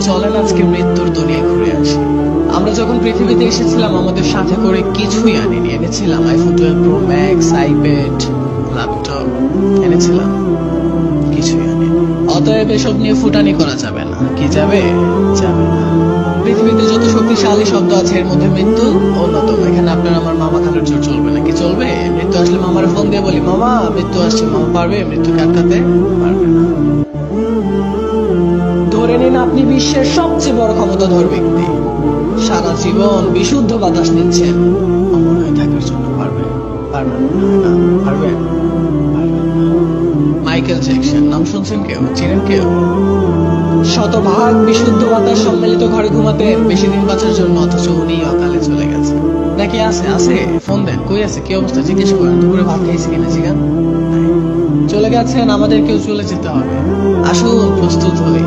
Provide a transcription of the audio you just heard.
চলেন আজকে মৃত্যুর দুনিয়া ঘুরে আসি। আমরা যখন পৃথিবীতে এসেছিলাম, আমাদের সাথে করে কিছুই আনিনি। এনেছিলাম iPhone twelve Pro Max iPad laptop এনেছিলাম। কিছুই আনিনি। অতএব এসব নিয়ে ফুটানি করা যাবে না। কি যাবে? যাবে না। পৃথিবীতে যত শক্তিশালী শব্দ আছে, এর মধ্যে মৃত্যু অন্যতম। এখানে আপনার আমার মামা খালুর জোর চলবে না। কি চলবে? মৃত্যু আসলে মামার ফোন দিয়ে বলি, মামা, মৃত্যু আসছে। মামা পারবে? মৃত্যুকে আটকাতে পারবে না নিন আপনি বিশ্বের সবচেয়ে বড় ক্ষমতাধর ব্যক্তি। সারা জীবন বিশুদ্ধ বাতাস নিচ্ছেন। মাইকেল জ্যাকসন, নাম শুনছেন কেউ? চিনেন কেউ? শতভাগ বিশুদ্ধ বাতাস সম্মিলিত ঘরে ঘুমাতেন বেশি দিন বাঁচার জন্য অথচ উনি অকালে চলে গেছে। নাকি আছে? আছে? ফোন দেন। কই আছে? কি অবস্থা? জিজ্ঞেস করেন। দুপুরে ভাত খাইছি কিনা, জিগান? চলে গেছেন আমাদেরকেও চলে যেতে হবে। আসুন, প্রস্তুত জন্য